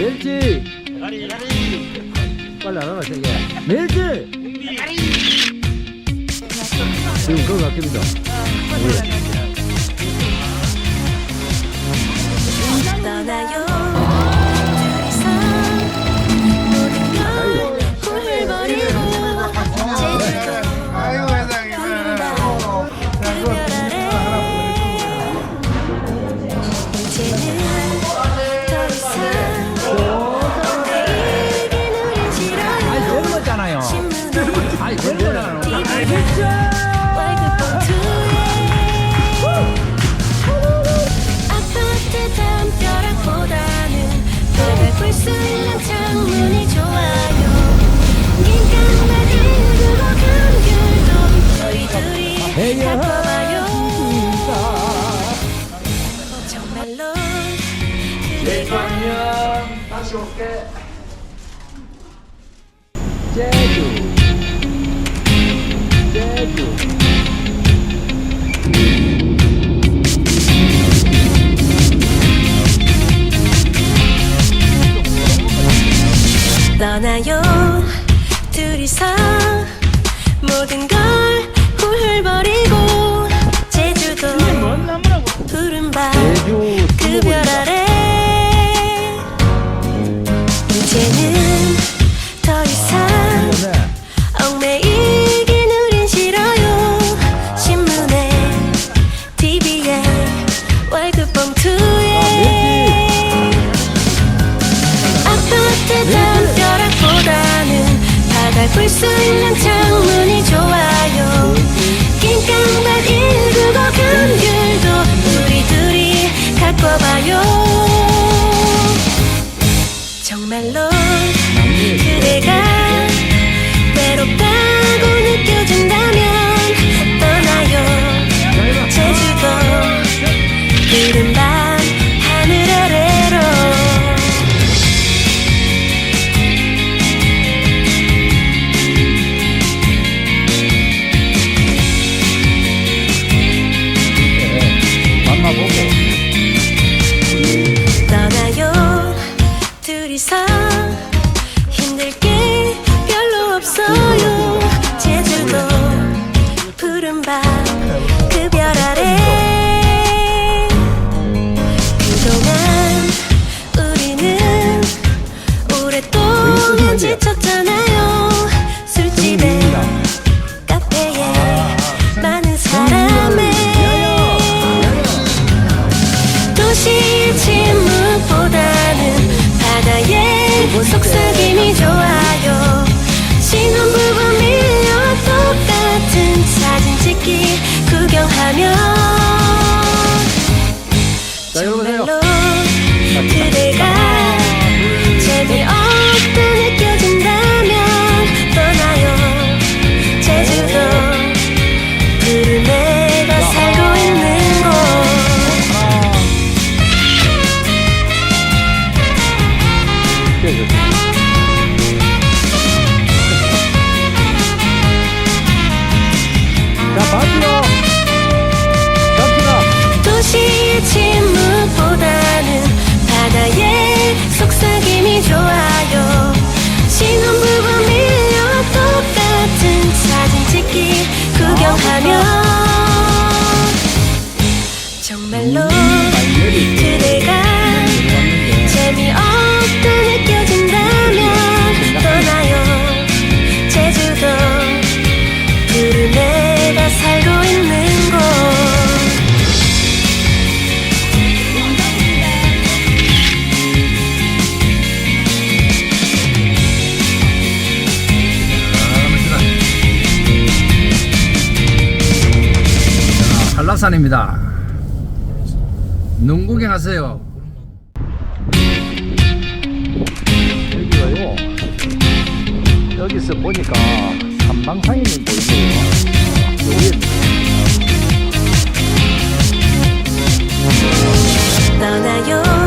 멸치 대가리 빨리 안 하나 세게 멸치 대가리 지금 그거 같습니다. 아, 아이 그런 건 정말로 제주. Thank you. 베풀 수 있는 창문이 좋아요. 긴깡만 199 감귤도 우리 둘이 갖고 봐요. 기분 속삭임이 좋아요. 신혼부부 밀려 똑같은 사진 찍기 구경하며 정말로 시간입니다. 눈 구경하세요. 여기가요. 여기서 보니까 삼방산이 보이네요. 떠나요.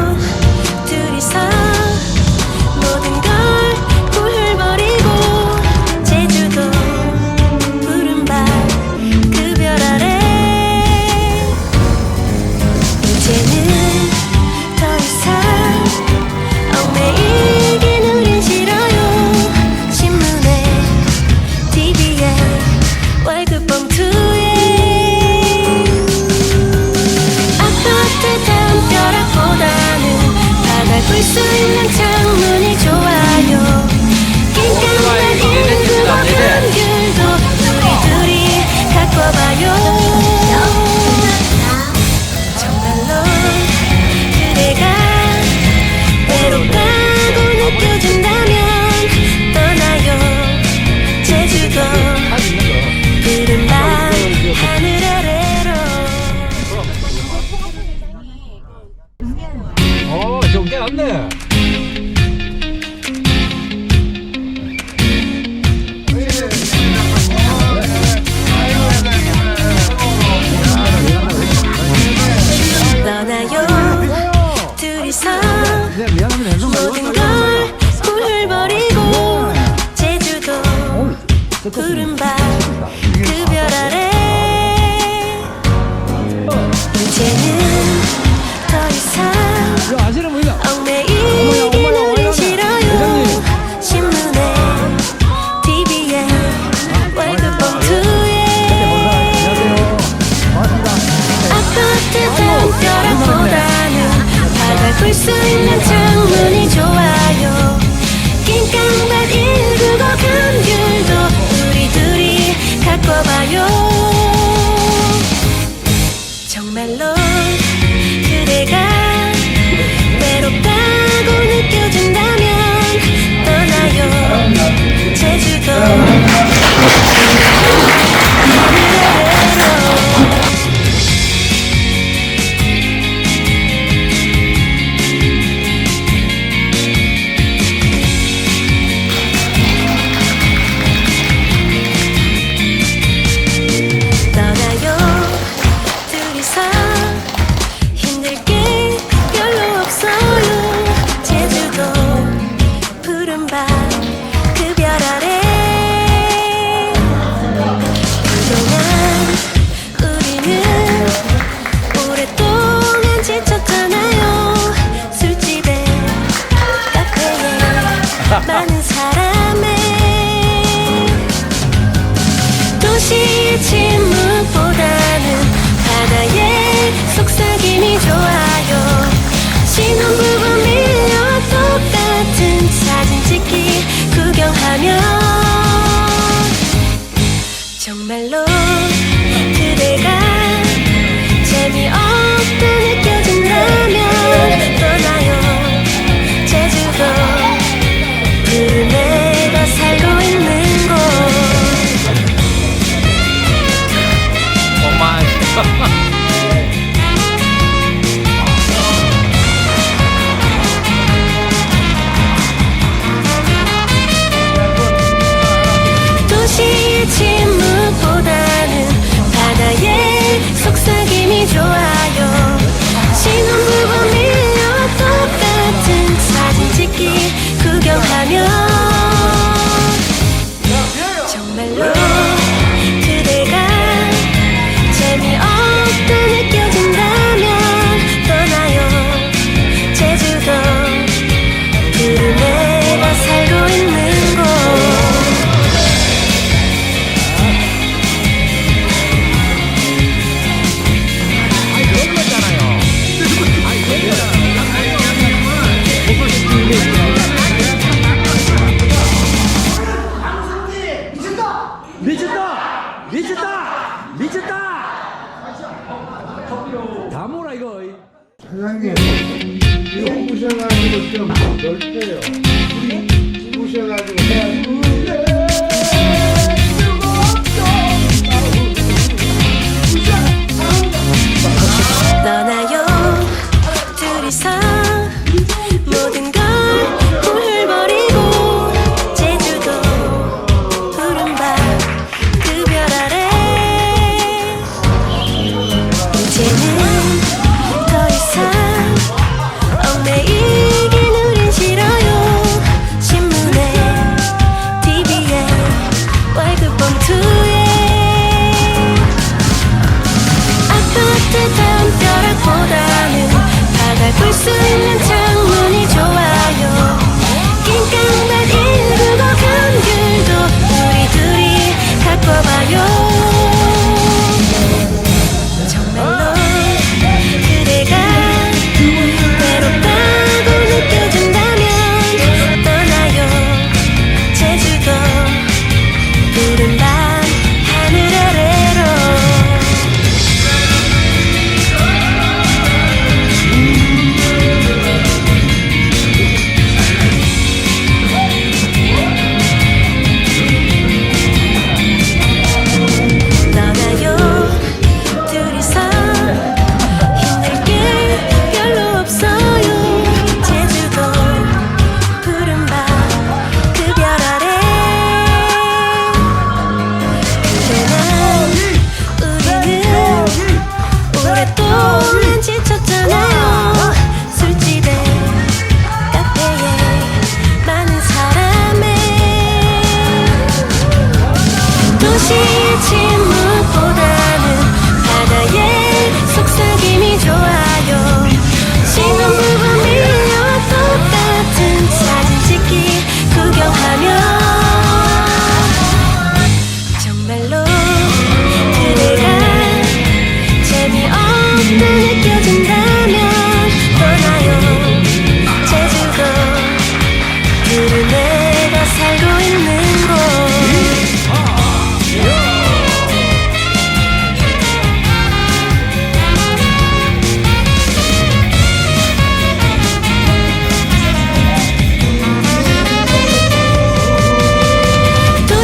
하면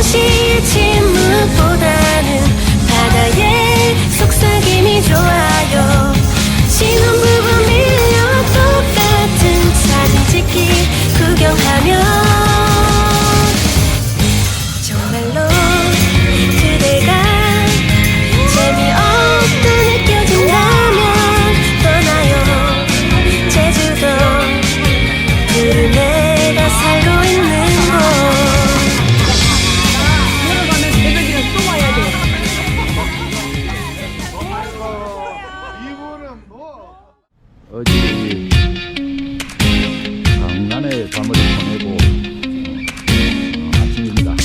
しい 이분은 뭐? 어제 강남에 밤을 보내고 어, 아침입니다.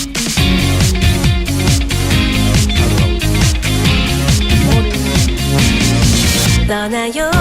떠나요.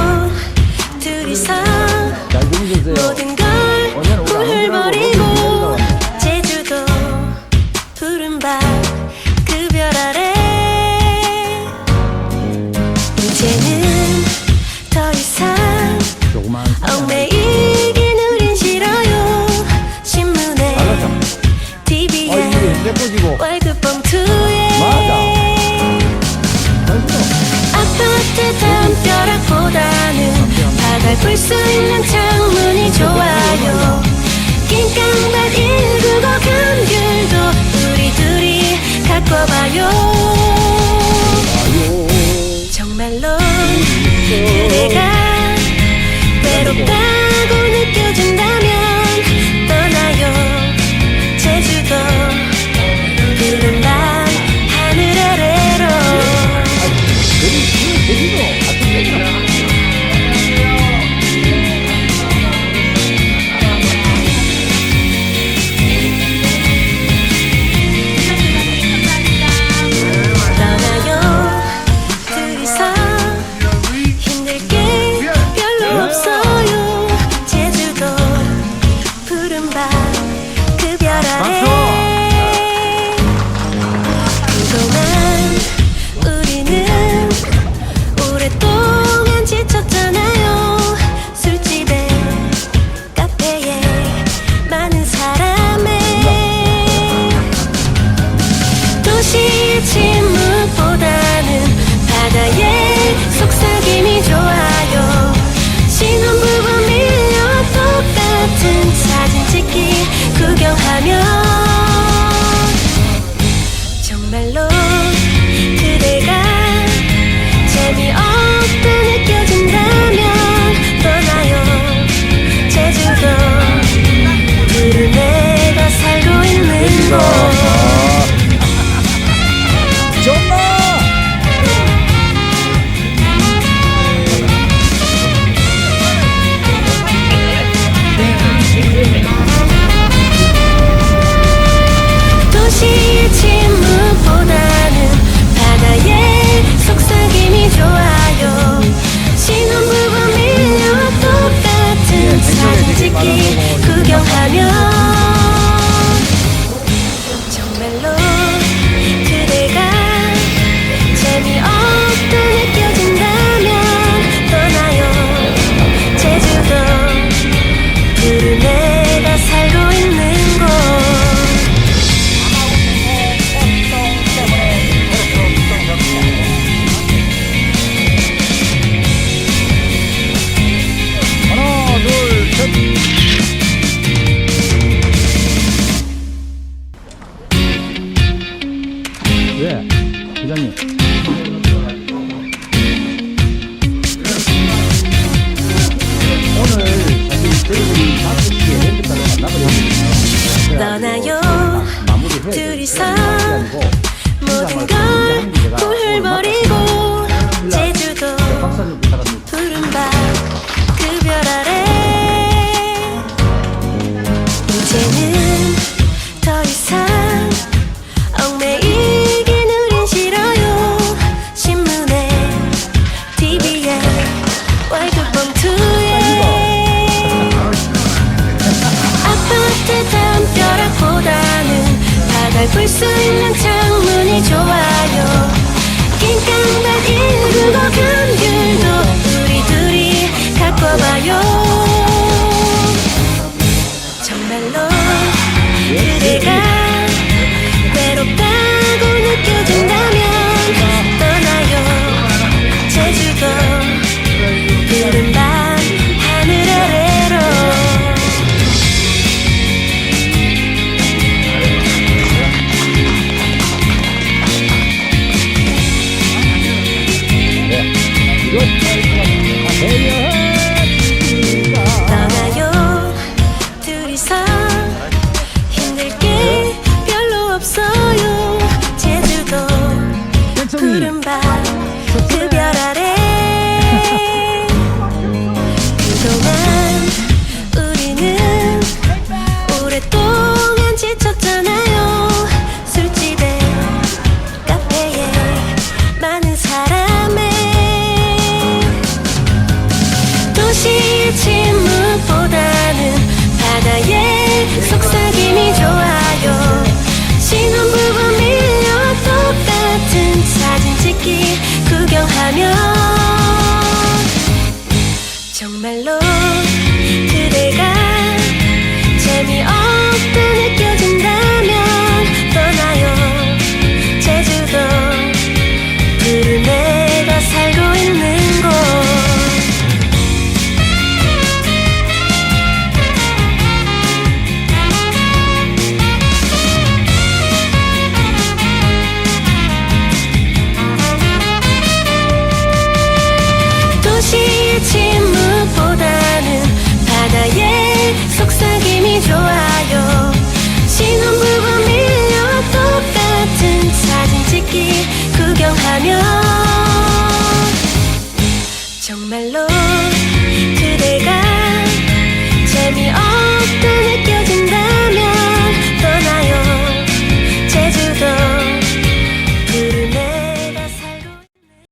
하며